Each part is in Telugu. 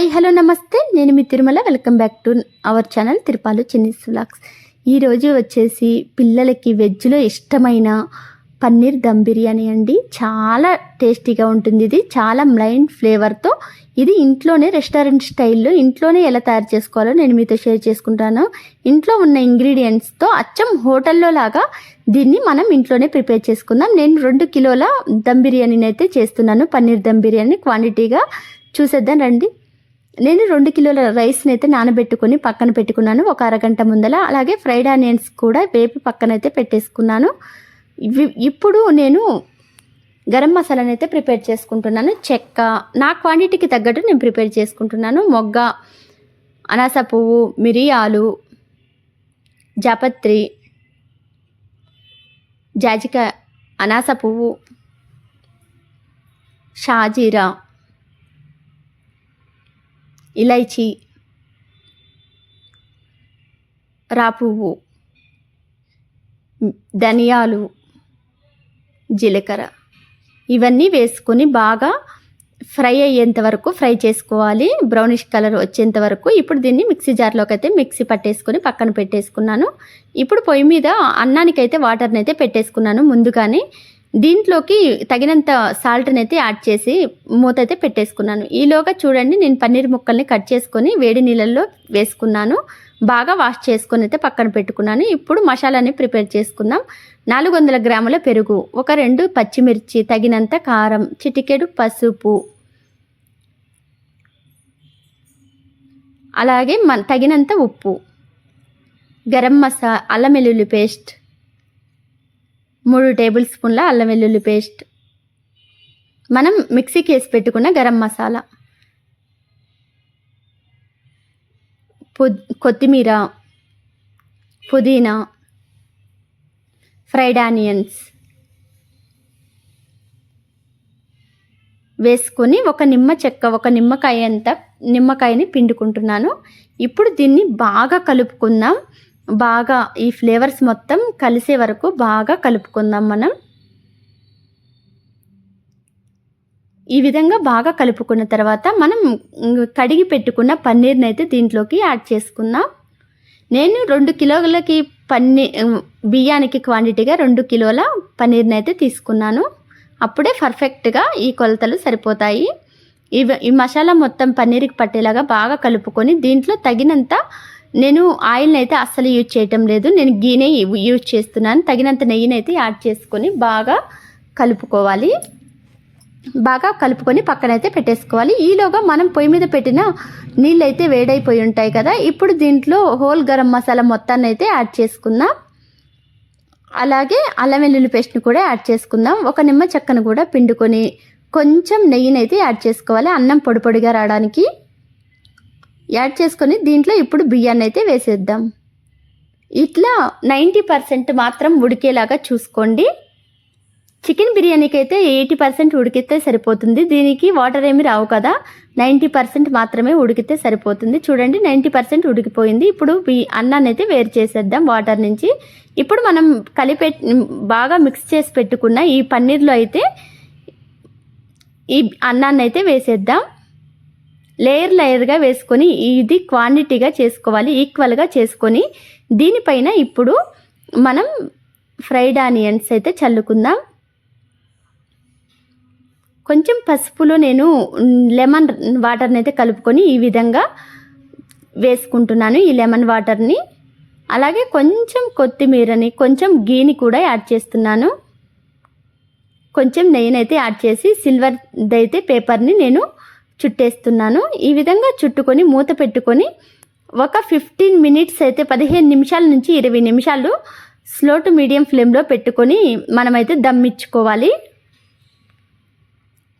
హాయ్ హలో నమస్తే. నేను మీ Tirumala. Welcome back to our channel Tirupalu చిన్నీస్ వ్లాగ్స్ ఈరోజు వచ్చేసి పిల్లలకి వెజ్లో ఇష్టమైన పన్నీర్ దమ్ బిర్యానీ అండి. చాలా టేస్టీగా ఉంటుంది ఇది. చాలా మ్లైన్ ఫ్లేవర్తో ఇది ఇంట్లోనే రెస్టారెంట్ స్టైల్లో ఇంట్లోనే ఎలా తయారు చేసుకోవాలో నేను మీతో షేర్ చేసుకుంటాను. ఇంట్లో ఉన్న ఇంగ్రీడియంట్స్తో అచ్చం హోటల్లో లాగా దీన్ని మనం ఇంట్లోనే ప్రిపేర్ చేసుకుందాం. నేను రెండు కిలోల దమ్ బిర్యానీని అయితే చేస్తున్నాను. పన్నీర్ దమ్ బిర్యానీ క్వాంటిటీగా చూసేద్దాం రండి. నేను రెండు కిలోల రైస్ని అయితే నానబెట్టుకొని పక్కన పెట్టుకున్నాను. ఒక అరగంట ముందల. అలాగే ఫ్రైడ్ ఆనియన్స్ కూడా వేపి పక్కన అయితే పెట్టేసుకున్నాను. ఇవి ఇప్పుడు నేను గరం మసాలాని అయితే ప్రిపేర్ చేసుకుంటున్నాను. చెక్క నా క్వాంటిటీకి తగ్గట్టు నేను ప్రిపేర్ చేసుకుంటున్నాను. మొగ్గ అనాస పువ్వు మిరియాలు జాపత్రి జాజిక అనాస పువ్వు షాజీరా ఇలైచి రాపువ్వు ధనియాలు జీలకర్ర ఇవన్నీ వేసుకొని బాగా ఫ్రై అయ్యేంత వరకు ఫ్రై చేసుకోవాలి. బ్రౌనిష్ కలర్ వచ్చేంత వరకు ఇప్పుడు దీన్ని మిక్సీ జార్లోకి అయితే మిక్సీ పట్టేసుకొని పక్కన పెట్టేసుకున్నాను. ఇప్పుడు పొయ్యి మీద అన్నానికైతే వాటర్ని అయితే పెట్టేసుకున్నాను ముందుగానే. దీంట్లోకి తగినంత సాల్ట్ని అయితే యాడ్ చేసి మూత అయితే పెట్టేసుకున్నాను. ఈలోగా చూడండి నేను పన్నీర్ ముక్కల్ని కట్ చేసుకొని వేడి నీళ్ళల్లో వేసుకున్నాను. బాగా వాష్ చేసుకొని అయితే పక్కన పెట్టుకున్నాను. ఇప్పుడు మసాలాని ప్రిపేర్ చేసుకుందాం. నాలుగు వందల గ్రాముల పెరుగు ఒక రెండు పచ్చిమిర్చి తగినంత కారం చిటికెడు పసుపు. అలాగే మన తగినంత ఉప్పు. గరం మసా అల్లం వెల్లుల్లి పేస్ట్. మూడు టేబుల్ స్పూన్ల అల్లం వెల్లుల్లి పేస్ట్. మనం మిక్సీకి వేసి పెట్టుకున్న గరం మసాలా. కొత్తిమీర పుదీనా ఫ్రైడ్ ఆనియన్స్ వేసుకొని ఒక నిమ్మ చెక్క ఒక నిమ్మకాయ అంత నిమ్మకాయని పిండుకుంటున్నాను. ఇప్పుడు దీన్ని బాగా కలుపుకుందాం. బాగా ఈ ఫ్లేవర్స్ మొత్తం కలిసే వరకు బాగా కలుపుకుందాం మనం. ఈ విధంగా బాగా కలుపుకున్న తర్వాత మనం కడిగి పెట్టుకున్న పన్నీర్ని అయితే దీంట్లోకి యాడ్ చేసుకుందాం. నేను రెండు కిలోలకి పన్నీ బియ్యానికి క్వాంటిటీగా రెండు కిలోల పన్నీర్ని అయితే తీసుకున్నాను. అప్పుడే పర్ఫెక్ట్గా ఈ కొలతలు సరిపోతాయి. ఈ ఈ మసాలా మొత్తం పన్నీర్కి పట్టేలాగా బాగా కలుపుకొని దీంట్లో తగినంత నేను ఆయిల్ని అయితే అస్సలు యూజ్ చేయటం లేదు. నేను గీనే యూజ్ చేస్తున్నాను. తగినంత నెయ్యిని అయితే యాడ్ చేసుకొని బాగా కలుపుకోవాలి. బాగా కలుపుకొని పక్కనైతే పెట్టేసుకోవాలి. ఈలోగా మనం పొయ్యి మీద పెట్టిన నీళ్ళు అయితే వేడైపోయి ఉంటాయి కదా. ఇప్పుడు దీంట్లో హోల్ గరం మసాలా మొత్తాన్ని అయితే యాడ్ చేసుకుందాం. అలాగే అల్లం వెల్లుల్లి పేస్ట్ని కూడా యాడ్ చేసుకుందాం. ఒక నిమ్మ చెక్కను కూడా పిండుకొని కొంచెం నెయ్యిని అయితే యాడ్ చేసుకోవాలి. అన్నం పొడి పొడిగా రావడానికి. యాడ్ చేసుకొని దీంట్లో ఇప్పుడు బియ్యాన్ని అయితే వేసేద్దాం. ఇట్లా నైంటీ పర్సెంట్ మాత్రం ఉడికేలాగా చూసుకోండి. చికెన్ బిర్యానీకి అయితే ఎయిటీ పర్సెంట్ ఉడికితే సరిపోతుంది. దీనికి వాటర్ ఏమి రావు కదా. నైంటీ పర్సెంట్ మాత్రమే ఉడికితే సరిపోతుంది. చూడండి నైంటీ పర్సెంట్ ఉడికిపోయింది. ఇప్పుడు అన్నాన్ని అయితే వేరు చేసేద్దాం వాటర్ నుంచి. ఇప్పుడు మనం కలిపే బాగా మిక్స్ చేసి పెట్టుకున్న ఈ పన్నీర్లో అయితే ఈ అన్నాన్ని అయితే వేసేద్దాం. లేయర్ లేయర్గా వేసుకొని ఇది క్వాంటిటీగా చేసుకోవాలి ఈక్వల్గా చేసుకొని. దీనిపైన ఇప్పుడు మనం ఫ్రైడ్ ఆనియన్స్ అయితే చల్లుకుందాం. కొంచెం పసుపులో నేను లెమన్ వాటర్ని అయితే కలుపుకొని ఈ విధంగా వేసుకుంటున్నాను ఈ లెమన్ వాటర్ని. అలాగే కొంచెం కొత్తిమీరని కొంచెం గీని కూడా యాడ్ చేస్తున్నాను. కొంచెం నెయ్యినైతే యాడ్ చేసి సిల్వర్ది అయితే పేపర్ని నేను చుట్టేస్తున్నాను. ఈ విధంగా చుట్టుకొని మూత పెట్టుకొని ఒక ఫిఫ్టీన్ మినిట్స్ అయితే పదిహేను నిమిషాల నుంచి ఇరవై నిమిషాలు స్లో టు మీడియం ఫ్లేమ్లో పెట్టుకొని మనమైతే దమ్మిచ్చుకోవాలి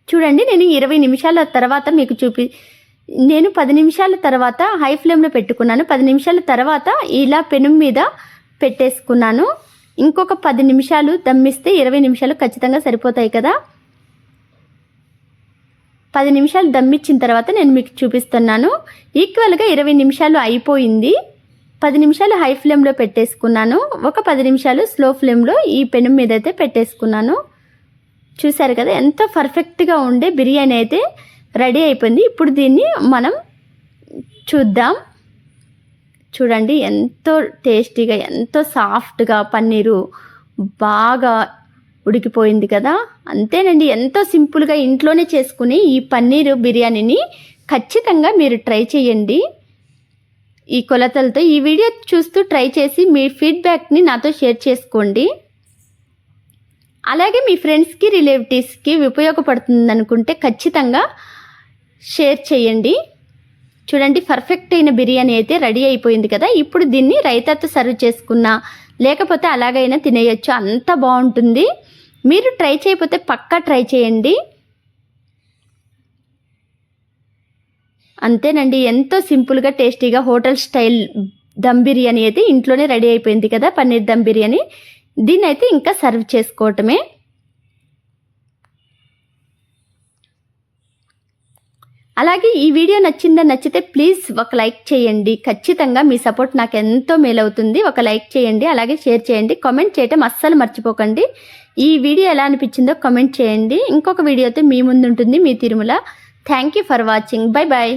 చూడండి నేను ఇరవై నిమిషాల తర్వాత మీకు చూపి నేను పది నిమిషాల తర్వాత హై ఫ్లేమ్లో పెట్టుకున్నాను. పది నిమిషాల తర్వాత ఇలా పెను మీద పెట్టేసుకున్నాను. ఇంకొక పది నిమిషాలు దమ్మిస్తే ఇరవై నిమిషాలు ఖచ్చితంగా సరిపోతాయి కదా. పది నిమిషాలు దమ్మిచ్చిన తర్వాత నేను మీకు చూపిస్తున్నాను. ఈక్వల్గా ఇరవై నిమిషాలు అయిపోయింది. పది నిమిషాలు హై ఫ్లేమ్లో పెట్టేసుకున్నాను. ఒక పది నిమిషాలు స్లో ఫ్లేమ్లో ఈ పెను మీద అయితే పెట్టేసుకున్నాను. చూసారు కదా ఎంత పర్ఫెక్ట్గా ఉండే బిర్యానీ అయితే రెడీ అయిపోయింది. ఇప్పుడు దీన్ని మనం చూద్దాం. చూడండి ఎంతో టేస్టీగా ఎంతో సాఫ్ట్గా పన్నీరు బాగా ఉడికిపోయింది కదా? అంతేనండి. ఎంతో సింపుల్గా ఇంట్లోనే చేసుకుని ఈ పన్నీరు బిర్యానీని ఖచ్చితంగా మీరు ట్రై చేయండి. ఈ కొలతలతో ఈ వీడియో చూస్తూ ట్రై చేసి మీ ఫీడ్బ్యాక్ని నాతో షేర్ చేసుకోండి. అలాగే మీ ఫ్రెండ్స్కి రిలేటివ్స్కి ఉపయోగపడుతుంది అనుకుంటే ఖచ్చితంగా షేర్ చేయండి. చూడండి పర్ఫెక్ట్ అయిన బిర్యానీ అయితే రెడీ అయిపోయింది కదా? ఇప్పుడు దీన్ని రైతాతో సర్వ్ చేసుకున్న లేకపోతే అలాగైనా తినేయచ్చు. అంత బాగుంటుంది. మీరు ట్రై చేయకపోతే పక్కా ట్రై చేయండి. అంతేనండి. ఎంతో సింపుల్గా టేస్టీగా హోటల్ స్టైల్ దమ్ బిర్యానీ అయితే ఇంట్లోనే రెడీ అయిపోయింది కదా పన్నీర్ దమ్ బిర్యానీ. దీన్ని అయితే ఇంకా సర్వ్ చేసుకోవటమే. అలాగే ఈ వీడియో నచ్చిందా నచ్చితే ప్లీజ్ ఒక లైక్ చేయండి. ఖచ్చితంగా మీ సపోర్ట్ నాకు ఎంతో మేలవుతుంది. ఒక లైక్ చేయండి అలాగే షేర్ చేయండి కామెంట్ చేయటం అస్సలు మర్చిపోకండి. ఈ వీడియో ఎలా అనిపించిందో కామెంట్ చేయండి. ఇంకొక వీడియోతో మీ ముందు ఉంటుంది మీ Tirumala. Thank you for watching bye bye